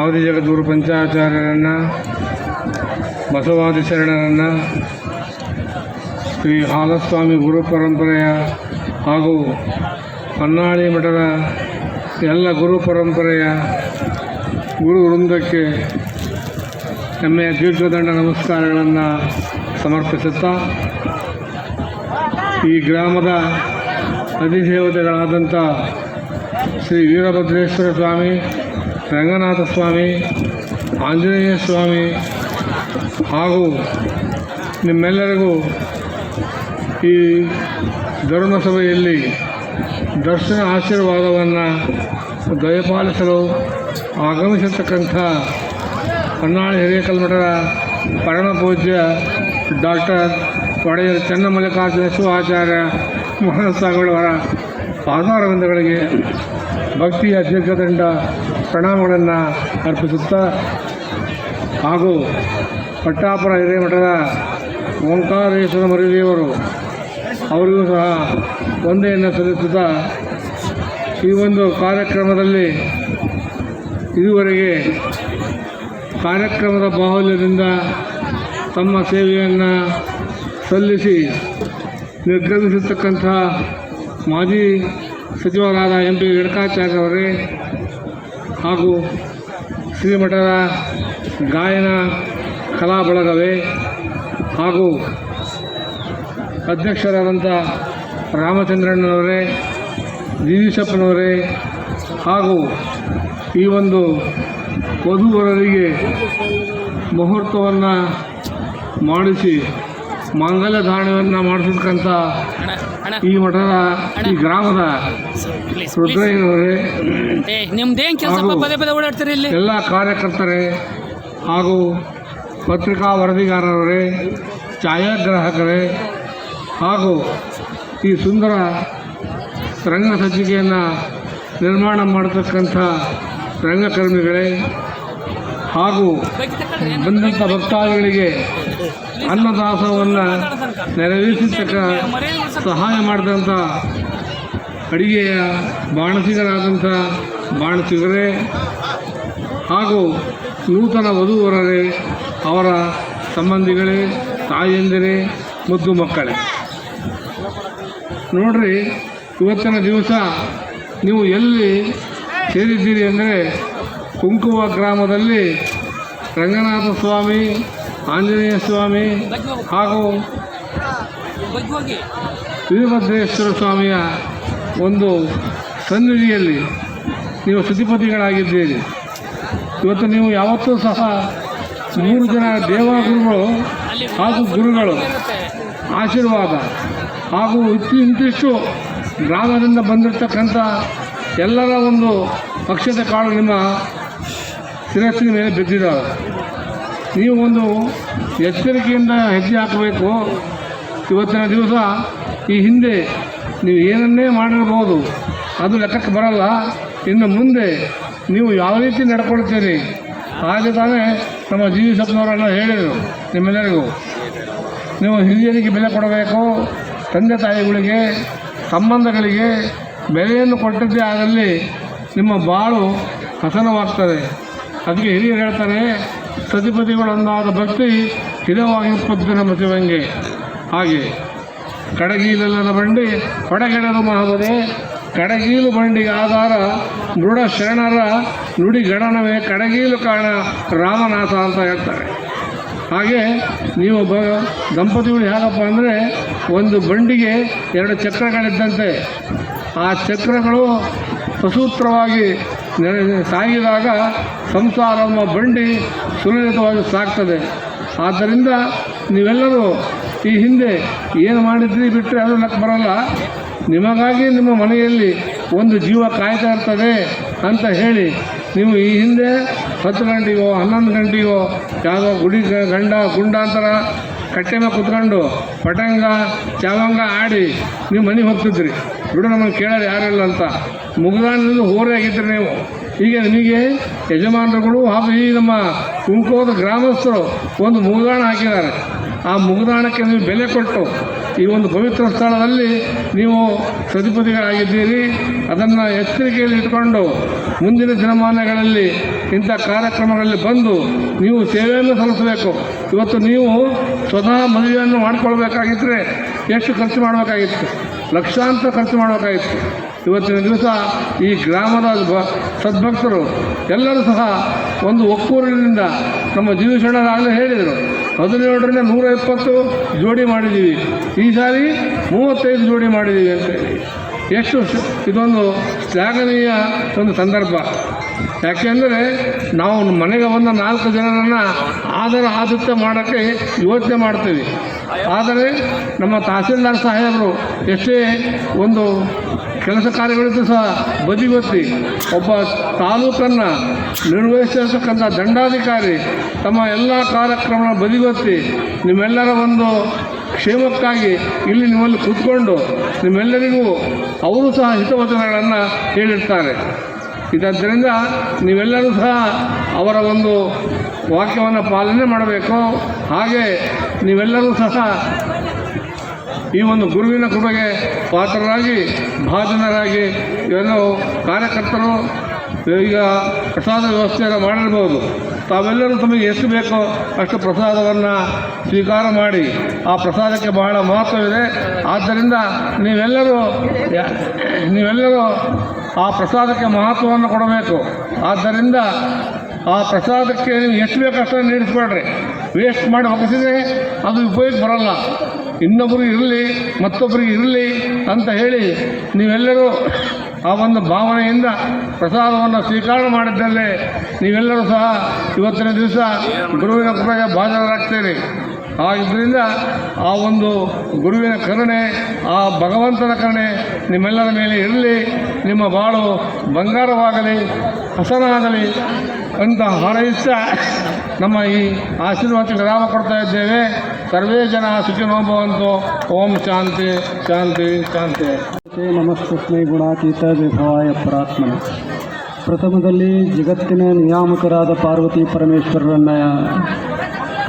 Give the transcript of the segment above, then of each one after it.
ಆದಿ ಜಗದ್ಗುರು ಪಂಚಾಚಾರ್ಯರನ್ನು, ಬಸವಾದಿ ಶರಣರನ್ನು, ಶ್ರೀ ಹಾಲಸ್ವಾಮಿ ಗುರು ಪರಂಪರೆಯ ಹಾಗೂ ಹೊನ್ನಾಳಿ ಮಠದ ಎಲ್ಲ ಗುರು ಪರಂಪರೆಯ ಗುರು ವೃಂದಕ್ಕೆ ಹೆಮ್ಮೆಯ ದೀರ್ಘದಂಡ ನಮಸ್ಕಾರಗಳನ್ನು ಸಮರ್ಪಿಸುತ್ತಾ, ಈ ಗ್ರಾಮದ ಅಧಿದೇವತೆಗಳಾದಂಥ ಶ್ರೀ ವೀರಭದ್ರೇಶ್ವರ ಸ್ವಾಮಿ ರಂಗನಾಥ ಸ್ವಾಮಿ, ಆಂಜನೇಯ ಸ್ವಾಮಿ ಹಾಗೂ ನಿಮ್ಮೆಲ್ಲರಿಗೂ ಈ ಧರ್ಮಸಭೆಯಲ್ಲಿ ದರ್ಶನ ಆಶೀರ್ವಾದವನ್ನು ದಯಪಾಲಿಸಲು ಆಗಮಿಸಿರ್ತಕ್ಕಂಥ ಹೊನ್ನಾಳಿ ಹಿರೇಕಲ್ಮಠದ ಪರಮ ಪೂಜ್ಯ ಡಾಕ್ಟರ್ ಒಡೆಯರ್ ಚನ್ನಮಲ್ಲಿಕಾರ್ಜುನ ಶಿವಾಚಾರ್ಯ ಮಹಾಸ್ವಾಮಿಗಳವರ ಪಾದಾರವಿಂದಗಳಿಗೆ ಭಕ್ತಿಯ ದೀರ್ಘದಂಡ ಪ್ರಣಾಮಗಳನ್ನು ಅರ್ಪಿಸುತ್ತಾ ಹಾಗೂ ಪಟ್ಟಾಪುರ ಹಿರೇಮಠದ ಓಂಕಾರೇಶ್ವರ ಮರಿದೇವರು ಅವರಿಗೂ ಸಹ ಒಂದೆಯನ್ನು ಸಲ್ಲಿಸುತ್ತಾ ಈ ಒಂದು ಕಾರ್ಯಕ್ರಮದಲ್ಲಿ ಇದುವರೆಗೆ ಕಾರ್ಯಕ್ರಮದ ಬಾಹುಲ್ಯದಿಂದ ತಮ್ಮ ಸೇವೆಯನ್ನು ಸಲ್ಲಿಸಿ ನಿರ್ಗಮಿಸಿರ್ತಕ್ಕಂಥ ಮಾಜಿ ಸಚಿವರಾದ ಎಂ ಪಿ ವೆಂಕಟಾಚಾರ್ಯ ಅವರೇ ಹಾಗೂ ಶ್ರೀಮಠದ ಗಾಯನ ಕಲಾ ಬಳಗವೇ ಹಾಗೂ ಅಧ್ಯಕ್ಷರಾದಂಥ ರಾಮಚಂದ್ರಣ್ಣನವರೇ ದಿವೀಶಪ್ಪನವರೇ ಹಾಗೂ ಈ ಒಂದು ವಧುವರರಿಗೆ ಮುಹೂರ್ತವನ್ನು ಮಾಡಿಸಿ ಮಾಂಗಲ್ಯ ಅಣ್ಣ ಅಣ್ಣ ಈ ಮಠದ ಈ ಗ್ರಾಮದ ರುದ್ರಯ್ಯನವರೇ ನಿಮ್ದೇನ್ ಕೆಲಸ ಪದೇ ಪದೇ ಓಡಾಡ್ತೀರಿ ಇಲ್ಲಿ? ಎಲ್ಲ ಕಾರ್ಯಕರ್ತರೇ ಹಾಗೂ ಪತ್ರಿಕಾ ವರದಿಗಾರರೇ ಛಾಯಾಗ್ರಾಹಕರೇ ಹಾಗೂ ಈ ಸುಂದರ ರಂಗ ಸಜ್ಜಿಕೆಯನ್ನು ನಿರ್ಮಾಣ ಮಾಡತಕ್ಕಂಥ ರಂಗಕರ್ಮಿಗಳೇ ಹಾಗೂ ಬಂದಂಥ ಭಕ್ತಾದಿಗಳಿಗೆ ಅನ್ನದಾಸವನ್ನು ನೆರವೇರಿಸತಕ್ಕ ಸಹಾಯ ಮಾಡಿದಂಥ ಅಡಿಗೆಯ ಬಾಣಸಿಗರಾದಂಥ ಬಾಣಸಿಗರೇ ಹಾಗೂ ನೂತನ ವಧುವರರೇ, ಅವರ ಸಂಬಂಧಿಗಳೇ, ತಾಯಂದಿರೇ, ಮುದ್ದು ಮಕ್ಕಳೇ. ನೋಡ್ರಿ, ಇವತ್ತಿನ ದಿವಸ ನೀವು ಎಲ್ಲಿ ಸೇರಿದ್ದೀರಿ ಅಂದರೆ ಕುಂಕುವ ಗ್ರಾಮದಲ್ಲಿ ರಂಗನಾಥ ಸ್ವಾಮಿ, ಆಂಜನೇಯ ಸ್ವಾಮಿ ಹಾಗೂ ವೀರಭದ್ರೇಶ್ವರ ಸ್ವಾಮಿಯ ಒಂದು ಸನ್ನಿಧಿಯಲ್ಲಿ ನೀವು ಸುದ್ದಿಪತಿಗಳಾಗಿದ್ದೀರಿ ಇವತ್ತು ನೀವು ಯಾವತ್ತೂ ಸಹ ಮೂರು ಜನ ದೇವಗುರುಗಳು ಹಾಗೂ ಗುರುಗಳು ಆಶೀರ್ವಾದ ಹಾಗೂ ಇತ್ತು ಇಂತಿಷ್ಟು ಗ್ರಾಮದಿಂದ ಬಂದಿರತಕ್ಕಂಥ ಎಲ್ಲರ ಒಂದು ಪಕ್ಷದ ಕಾಳು ನಿಮ್ಮ ಶಿರಸ್ಸಿನ ಮೇಲೆ ಬಿದ್ದಿದ್ದಾವೆ. ನೀವು ಒಂದು ಎಚ್ಚರಿಕೆಯಿಂದ ಹೆಜ್ಜೆ ಹಾಕಬೇಕು. ಇವತ್ತಿನ ದಿವಸ ಈ ಹಿಂದೆ ನೀವು ಏನನ್ನೇ ಮಾಡಿರ್ಬೋದು, ಅದು ಲೆಕ್ಕಕ್ಕೆ ಬರಲ್ಲ. ಇನ್ನು ಮುಂದೆ ನೀವು ಯಾವ ರೀತಿ ನಡ್ಕೊಳ್ತೀರಿ, ಹಾಗೆ ತಾನೇ ನಮ್ಮ ಜಿ ವಿ ಸಪ್ನವರನ್ನು ಹೇಳಿದರು ನಿಮ್ಮೆಲ್ಲರಿಗೂ. ನೀವು ಹಿರಿಯರಿಗೆ ಬೆಲೆ ಕೊಡಬೇಕು, ತಂದೆ ತಾಯಿಗಳಿಗೆ, ಸಂಬಂಧಗಳಿಗೆ ಬೆಲೆಯನ್ನು ಕೊಟ್ಟದ್ದೇ ಆದಲ್ಲಿ ನಿಮ್ಮ ಬಾಳು ಹಸನವಾಗ್ತದೆ. ಅದಕ್ಕೆ ಹಿರಿಯರು ಹೇಳ್ತಾರೆ ಸತಿಪತಿಗಳೊಂದಾದ ಭಕ್ತಿ ಹಿತವಾಗಿ ಉತ್ಪತ್ತಿ ನಮ್ಮ ಶಿವಂಗೆ ಹಾಗೆ ಕಡಗೀಲಲ್ಲದ ಬಂಡಿ ಹೊಡಗೆಡದು ಮಹಬದೆ ಕಡಗೀಲು ಬಂಡಿಗೆ ಆಧಾರ ದೃಢ ಶರಣರ ನುಡಿ ಗಣನವೇ ಕಡಗೀಲು ಕಾಣ ರಾಮನಾಥ ಅಂತ ಹೇಳ್ತಾರೆ. ಹಾಗೆ ನೀವು ಬ, ದಂಪತಿಗಳು ಹೇಗಪ್ಪ ಅಂದರೆ ಒಂದು ಬಂಡಿಗೆ ಎರಡು ಚಕ್ರಗಳಿದ್ದಂತೆ. ಆ ಚಕ್ರಗಳು ಸಸೂತ್ರವಾಗಿ ಸಾಗಿದಾಗ ಸಂಸಾರ ಬಂಡಿ ಸುಲಲಿತವಾಗಿ ಸಾಗ್ತದೆ. ಆದ್ದರಿಂದ ನೀವೆಲ್ಲರೂ ಈ ಹಿಂದೆ ಏನು ಮಾಡಿದ್ರಿ ಬಿಟ್ಟರೆ ಅದು ಲೆಕ್ಕ ಬರಲ್ಲ. ನಿಮಗಾಗಿ ನಿಮ್ಮ ಮನೆಯಲ್ಲಿ ಒಂದು ಜೀವ ಕಾಯ್ತಾ ಇರ್ತದೆ ಅಂತ ಹೇಳಿ ನೀವು ಈ ಹಿಂದೆ ಹತ್ತು ಗಂಟೆಗೋ, ಹನ್ನೊಂದು ಗಂಟೆಗೋ, ಯಾವುದೋ ಗುಡಿ ಗಂಡ, ಗುಂಡಾಂತರ ಕಟ್ಟೆ ಮೇಲೆ ಕುತ್ಕೊಂಡು ಪಟಂಗ ಚಾವಂಗ ಆಡಿ ನೀವು ಮನೆಗೆ ಹೋಗ್ತಿದ್ರಿ. ಬಿಡು ನಮ್ಮನ್ನು ಕೇಳೋರು ಯಾರಿಲ್ಲ ಅಂತ. ಮುಗ್ದಾನಿಂದ ಹೋರೇ ಆಗಿದ್ರಿ ನೀವು. ಈಗ ನಿಮಗೆ ಯಜಮಾನರುಗಳು ಹಾಗೂ ಈ ನಮ್ಮ ಕುಂಕೋದ ಗ್ರಾಮಸ್ಥರು ಒಂದು ಮುಗುದಾಣ ಹಾಕಿದ್ದಾರೆ. ಆ ಮುಗುದಾಣಕ್ಕೆ ನೀವು ಬೆಲೆ ಕೊಟ್ಟು ಈ ಒಂದು ಪವಿತ್ರ ಸ್ಥಳದಲ್ಲಿ ನೀವು ಸತಿಪತಿಗಳಾಗಿದ್ದೀರಿ. ಅದನ್ನು ಎಚ್ಚರಿಕೆಯಲ್ಲಿ ಇಟ್ಕೊಂಡು ಮುಂದಿನ ದಿನಮಾನಗಳಲ್ಲಿ ಇಂಥ ಕಾರ್ಯಕ್ರಮಗಳಲ್ಲಿ ಬಂದು ನೀವು ಸೇವೆಯನ್ನು ಸಲ್ಲಿಸಬೇಕು. ಇವತ್ತು ನೀವು ಸ್ವತಃ ಮದುವೆಯನ್ನು ಮಾಡಿಕೊಳ್ಬೇಕಾಗಿದ್ದರೆ ಎಷ್ಟು ಖರ್ಚು ಮಾಡಬೇಕಾಗಿತ್ತು? ಲಕ್ಷಾಂತರ ಖರ್ಚು ಮಾಡಬೇಕಾಗಿತ್ತು. ಇವತ್ತಿನ ದಿವಸ ಈ ಗ್ರಾಮದ ಸದ್ಭಕ್ತರು ಎಲ್ಲರೂ ಸಹ ಒಂದು ಒಕ್ಕೂರಿನಿಂದ ನಮ್ಮ ಜೀವಿಸಣ್ಣರಾಗಲೇ ಹೇಳಿದರು. ಹದಿನೇಳರಿಂದ ನೂರ ಇಪ್ಪತ್ತು ಜೋಡಿ ಮಾಡಿದ್ದೀವಿ. ಈ ಸಾರಿ ಮೂವತ್ತೈದು ಜೋಡಿ ಮಾಡಿದ್ದೀವಿ ಅಂತ ಎಷ್ಟು ಇದೊಂದು ಶ್ಲಾಘನೀಯ ಒಂದು ಸಂದರ್ಭ. ಯಾಕೆಂದರೆ ನಾವು ಮನೆಗೆ ಬಂದ ನಾಲ್ಕು ಜನರನ್ನು ಆದರ ಆದಿತ್ಯ ಮಾಡೋಕ್ಕೆ ಯೋಚನೆ ಮಾಡ್ತೀವಿ. ಆದರೆ ನಮ್ಮ ತಹಸೀಲ್ದಾರ್ ಸಾಹೇಬರು ಎಷ್ಟೇ ಒಂದು ಕೆಲಸ ಕಾರ್ಯಗಳಿದ್ದು ಸಹ ಬದಿಗೊತ್ತಿ ಒಬ್ಬ ತಾಲೂಕನ್ನು ನಿರ್ವಹಿಸಿರ್ತಕ್ಕಂಥ ದಂಡಾಧಿಕಾರಿ ತಮ್ಮ ಎಲ್ಲ ಕಾರ್ಯಕ್ರಮಗಳ ಬದಿಗೊತ್ತಿ ನಿಮ್ಮೆಲ್ಲರ ಒಂದು ಕ್ಷೇಮಕ್ಕಾಗಿ ಇಲ್ಲಿ ನಿಮ್ಮಲ್ಲಿ ಕೂತ್ಕೊಂಡು ನಿಮ್ಮೆಲ್ಲರಿಗೂ ಅವರು ಸಹ ಹಿತವಚನಗಳನ್ನು ಹೇಳಿರ್ತಾರೆ. ಇದರಿಂದ ನೀವೆಲ್ಲರೂ ಸಹ ಅವರ ಒಂದು ವಾಕ್ಯವನ್ನು ಪಾಲನೆ ಮಾಡಬೇಕು. ಹಾಗೆ ನೀವೆಲ್ಲರೂ ಸಹ ಈ ಒಂದು ಗುರುವಿನ ಕೃಪೆಗೆ ಪಾತ್ರರಾಗಿ, ಭಾಜನರಾಗಿ ಇವೆಲ್ಲವೂ ಕಾರ್ಯಕರ್ತರು ಈಗ ಪ್ರಸಾದ ವ್ಯವಸ್ಥೆಯನ್ನು ಮಾಡಿರ್ಬೋದು. ತಾವೆಲ್ಲರೂ ತಮಗೆ ಎಷ್ಟು ಬೇಕೋ ಅಷ್ಟು ಪ್ರಸಾದವನ್ನು ಸ್ವೀಕಾರ ಮಾಡಿ. ಆ ಪ್ರಸಾದಕ್ಕೆ ಬಹಳ ಮಹತ್ವವಿದೆ. ಆದ್ದರಿಂದ ನೀವೆಲ್ಲರೂ ನೀವೆಲ್ಲರೂ ಆ ಪ್ರಸಾದಕ್ಕೆ ಮಹತ್ವವನ್ನು ಕೊಡಬೇಕು. ಆದ್ದರಿಂದ ಆ ಪ್ರಸಾದಕ್ಕೆ ನೀವು ಎಷ್ಟು ಬೇಕು ಅಷ್ಟನ್ನು ನೀಡಿಸ್ಬೇಡ್ರಿ. ವೇಸ್ಟ್ ಮಾಡಿ ಹಾಕಿಸಿದ್ರೆ ಅದು ಉಪಯೋಗ ಬರಲ್ಲ. ಇನ್ನೊಬ್ಬರಿಗೆ ಇರಲಿ ಮತ್ತೊಬ್ಬರಿಗೆ ಇರಲಿ ಅಂತ ಹೇಳಿ ನೀವೆಲ್ಲರೂ ಆ ಒಂದು ಭಾವನೆಯಿಂದ ಪ್ರಸಾದವನ್ನು ಸ್ವೀಕಾರ ಮಾಡಿದ್ದಲ್ಲೇ ನೀವೆಲ್ಲರೂ ಸಹ ಇವತ್ತಿನ ದಿವಸ ಗುರುವಿನ ಕೃಪೆಗೆ ಭಾಜನರಾಗ್ತೀರಿ. ಆದ್ದರಿಂದ ಆ ಒಂದು ಗುರುವಿನ ಕರುಣೆ, ಆ ಭಗವಂತನ ಕರುಣೆ ನಿಮ್ಮೆಲ್ಲರ ಮೇಲೆ ಇರಲಿ, ನಿಮ್ಮ ಬಾಳು ಬಂಗಾರವಾಗಲಿ, ಹಸನಾಗಲಿ ಅಂತ ಹಾರೈಸ್ತಾ ನಮ್ಮ ಈ ಆಶೀರ್ವಾದ ಗ್ರಾಮ ಕೊಡ್ತಾ ಇದ್ದೇವೆ. ಸರ್ವೇ ಜನ ಸುಖಿನೋ ಭವಂತು ಓಂ ಶಾಂತಿ ಶಾಂತಿ ಶಾಂತಿ. ನಮಸ್ತೆ ನಮಸ್ತಸ್ಮೈ ಗುಣಾತೀತ ವಿಭವಾಯ ಪರಾತ್ಮನ. ಪ್ರಥಮದಲ್ಲಿ ಜಗತ್ತಿನ ನಿಯಾಮಕರಾದ ಪಾರ್ವತಿ ಪರಮೇಶ್ವರರನ್ನು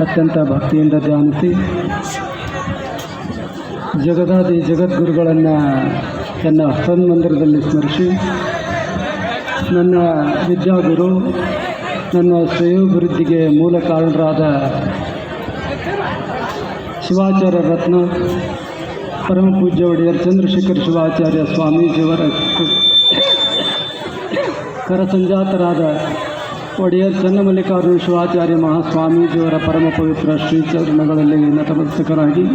ಅತ್ಯಂತ ಭಕ್ತಿಯಿಂದ ಧ್ಯಾನಿಸಿ, ಜಗದಾದಿ ಜಗದ್ಗುರುಗಳನ್ನು ತನ್ನ ಸನ್ಮಂದಿರದಲ್ಲಿ ಸ್ಮರಿಸಿ, ನನ್ನ ವಿದ್ಯಾಗುರು ನನ್ನ ಸ್ವಯಭಿವೃದ್ಧಿಗೆ ಮೂಲ ಕಾರಣರಾದ ಶಿವಾಚಾರ್ಯ ರತ್ನ ಪರಮ ಪೂಜ್ಯ ಒಡೆಯರ್ ಚಂದ್ರಶೇಖರ್ ಶಿವಾಚಾರ್ಯ ಸ್ವಾಮೀಜಿಯವರ ಕರಸಂಜಾತರಾದ ಒಡೆಯರ್ ಚನ್ನಮಲ್ಲಿಕಾರ್ಜುನ ಶಿವಾಚಾರ್ಯ ಮಹಾಸ್ವಾಮೀಜಿಯವರ ಪರಮ ಪವಿತ್ರ ಶ್ರೀಚರಣಗಳಲ್ಲಿ ನತಮಸ್ತಕರಾಗಿ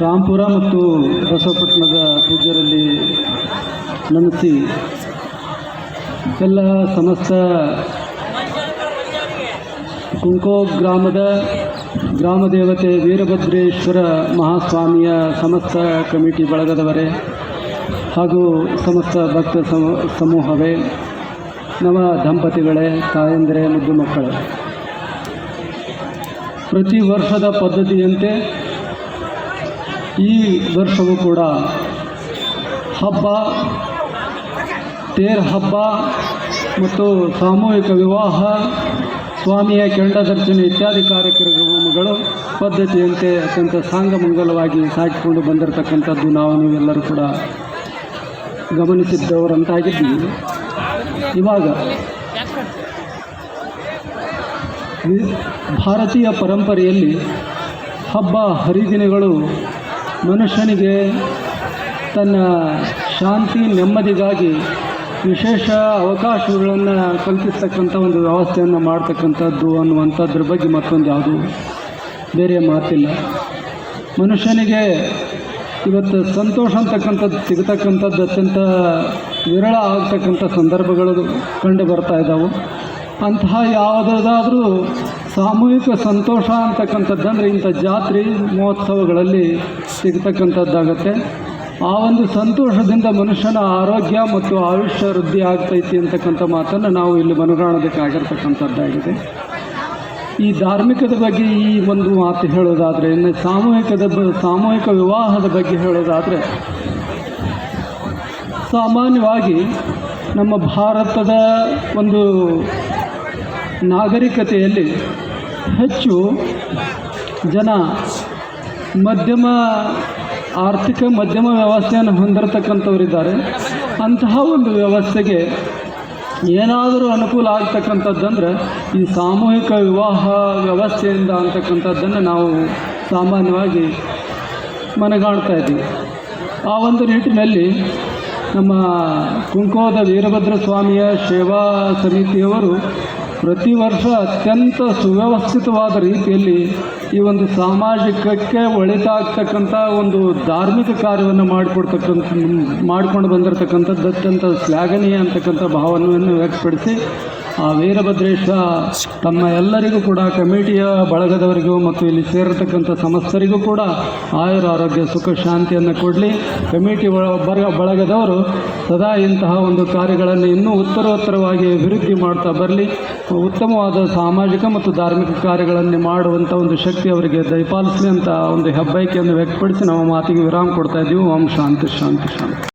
ರಾಂಪುರ ಮತ್ತು ಬಸವಪಟ್ಟಣದ ಪೂಜ್ಯರಲ್ಲಿ ನಮಿಸಿ ಎಲ್ಲ ಸಮಸ್ತ ಕುಂಕೋ ಗ್ರಾಮದ ಗ್ರಾಮ ದೇವತೆ ವೀರಭದ್ರೇಶ್ವರ ಮಹಾಸ್ವಾಮಿಯ ಸಮಸ್ತ ಕಮಿಟಿ ಬಳಗದವರೇ ಹಾಗೂ ಸಮಸ್ತ ಭಕ್ತ ಸಮ, ಸಮೂಹವೇ, ನವ ದಂಪತಿಗಳೇ, ತಾಯಂದರೆ, ಮುದ್ದು ಮಕ್ಕಳೇ. ಪ್ರತಿ ವರ್ಷದ ಪದ್ಧತಿಯಂತೆ ಈ ವರ್ಷವೂ ಕೂಡ ಹಬ್ಬ ತೇರ್ ಹಬ್ಬ ಮತ್ತು ಸಾಮೂಹಿಕ ವಿವಾಹ, ಸ್ವಾಮಿಯ ಕೆಂಡ ದರ್ಶನ ಇತ್ಯಾದಿ ಕಾರ್ಯಕ್ರಮಗಳು ಪದ್ಧತಿಯಂತೆ ಅತ್ಯಂತ ಸಾಂಗಮಂಗಲವಾಗಿ ಸಾಗಿಕೊಂಡು ಬಂದಿರತಕ್ಕಂಥದ್ದು ನಾವು ನೀವೆಲ್ಲರೂ ಕೂಡ ಗಮನಿಸಿದ್ದವರಂತಾಗಿದ್ದೀವಿ. ಇವಾಗ ಭಾರತೀಯ ಪರಂಪರೆಯಲ್ಲಿ ಹಬ್ಬ ಹರಿದಿನಗಳು ಮನುಷ್ಯನಿಗೆ ತನ್ನ ಶಾಂತಿ ನೆಮ್ಮದಿಗಾಗಿ ವಿಶೇಷ ಅವಕಾಶಗಳನ್ನು ಕಲ್ಪಿಸ್ತಕ್ಕಂಥ ಒಂದು ವ್ಯವಸ್ಥೆಯನ್ನು ಮಾಡ್ತಕ್ಕಂಥದ್ದು ಅನ್ನುವಂಥದ್ರ ಬಗ್ಗೆ ಮತ್ತೊಂದು ಯಾವುದು ಬೇರೆ ಮಾತಿಲ್ಲ. ಮನುಷ್ಯನಿಗೆ ಇವತ್ತು ಸಂತೋಷ ಅಂತಕ್ಕಂಥದ್ದು ಸಿಗತಕ್ಕಂಥದ್ದು ಅತ್ಯಂತ ವಿರಳ ಆಗ್ತಕ್ಕಂಥ ಸಂದರ್ಭಗಳು ಕಂಡು ಬರ್ತಾ ಇದ್ದಾವೆ ಅಂತಹ ಯಾವುದಾದ್ರೂ ಸಾಮೂಹಿಕ ಸಂತೋಷ ಅಂತಕ್ಕಂಥದ್ದು ಅಂದರೆ ಇಂಥ ಜಾತ್ರೆ ಮಹೋತ್ಸವಗಳಲ್ಲಿ ಸಿಗ್ತಕ್ಕಂಥದ್ದಾಗತ್ತೆ. ಆ ಒಂದು ಸಂತೋಷದಿಂದ ಮನುಷ್ಯನ ಆರೋಗ್ಯ ಮತ್ತು ಆಯುಷ್ಯ ವೃದ್ಧಿ ಆಗ್ತೈತಿ ಅಂತಕ್ಕಂಥ ಮಾತನ್ನು ನಾವು ಇಲ್ಲಿ ಮನಗಾಣೋದಕ್ಕಾಗಿರ್ತಕ್ಕಂಥದ್ದಾಗಿದೆ ಈ ಧಾರ್ಮಿಕದ ಬಗ್ಗೆ ಈ ಒಂದು ಮಾತು ಹೇಳೋದಾದರೆ, ಇನ್ನು ಸಾಮೂಹಿಕದ ಸಾಮೂಹಿಕ ವಿವಾಹದ ಬಗ್ಗೆ ಹೇಳೋದಾದರೆ, ಸಾಮಾನ್ಯವಾಗಿ ನಮ್ಮ ಭಾರತದ ಒಂದು ನಾಗರಿಕತೆಯಲ್ಲಿ ಹೆಚ್ಚು ಜನ ಮಧ್ಯಮ ಆರ್ಥಿಕ ಮಧ್ಯಮ ವ್ಯವಸ್ಥೆಯನ್ನು ಹೊಂದಿರತಕ್ಕಂಥವರಿದ್ದಾರೆ. ಅಂತಹ ಒಂದು ವ್ಯವಸ್ಥೆಗೆ ಏನಾದರೂ ಅನುಕೂಲ ಆಗ್ತಕ್ಕಂಥದ್ದಂದ್ರೆ ಈ ಸಾಮೂಹಿಕ ವಿವಾಹ ವ್ಯವಸ್ಥೆಯಿಂದ ಅಂತಕ್ಕಂಥದ್ದನ್ನು ನಾವು ಸಾಮಾನ್ಯವಾಗಿ ಮನಗಾಣ್ತಾ ಇದ್ದೀವಿ. ಆ ಒಂದು ನಿಟ್ಟಿನಲ್ಲಿ ನಮ್ಮ ಕುಂಕೋದ ವೀರಭದ್ರ ಸ್ವಾಮಿಯ ಸೇವಾ ಸಮಿತಿಯವರು ಪ್ರತಿ ವರ್ಷ ಅತ್ಯಂತ ಸುವ್ಯವಸ್ಥಿತವಾದ ರೀತಿಯಲ್ಲಿ ಈ ಒಂದು ಸಾಮಾಜಿಕಕ್ಕೆ ಒಳಿತಾಗ್ತಕ್ಕಂಥ ಒಂದು ಧಾರ್ಮಿಕ ಕಾರ್ಯವನ್ನು ಮಾಡಿಕೊಡ್ತಕ್ಕಂಥ, ಮಾಡ್ಕೊಂಡು ಬಂದಿರತಕ್ಕಂಥದ್ದು ಅತ್ಯಂತ ಶ್ಲಾಘನೀಯ ಅಂತಕ್ಕಂಥ ಭಾವನೆಯನ್ನು ವ್ಯಕ್ತಪಡಿಸಿ ವೀರಭದ್ರೇಶ ತಮ್ಮ ಎಲ್ಲರಿಗೂ ಕೂಡ, ಕಮಿಟಿಯ ಬಳಗದವರಿಗೂ ಮತ್ತು ಇಲ್ಲಿ ಸೇರತಕ್ಕಂಥ ಸಮಸ್ತರಿಗೂ ಕೂಡ ಆಯುರ ಆರೋಗ್ಯ, ಸುಖ, ಶಾಂತಿಯನ್ನು ಕೊಡಲಿ. ಕಮಿಟಿ ಬರ, ಬಳಗದವರು ಸದಾ ಇಂತಹ ಒಂದು ಕಾರ್ಯಗಳನ್ನು ಇನ್ನೂ ಉತ್ತರೋತ್ತರವಾಗಿ ಅಭಿವೃದ್ಧಿ ಮಾಡ್ತಾ ಬರಲಿ. ಉತ್ತಮವಾದ ಸಾಮಾಜಿಕ ಮತ್ತು ಧಾರ್ಮಿಕ ಕಾರ್ಯಗಳನ್ನು ಮಾಡುವಂಥ ಒಂದು ಶಕ್ತಿ ಅವರಿಗೆ ದಯಪಾಲಿಸಲಿ ಅಂತ ಒಂದು ಹೆಬ್ಬೈಕೆಯನ್ನು ವ್ಯಕ್ತಪಡಿಸಿ ನಾವು ಮಾತಿಗೆ ವಿರಾಮ ಕೊಡ್ತಾ ಇದ್ದೀವಿ. ಓಂ ಶಾಂತಿ ಶಾಂತಿ ಶಾಂತಿ.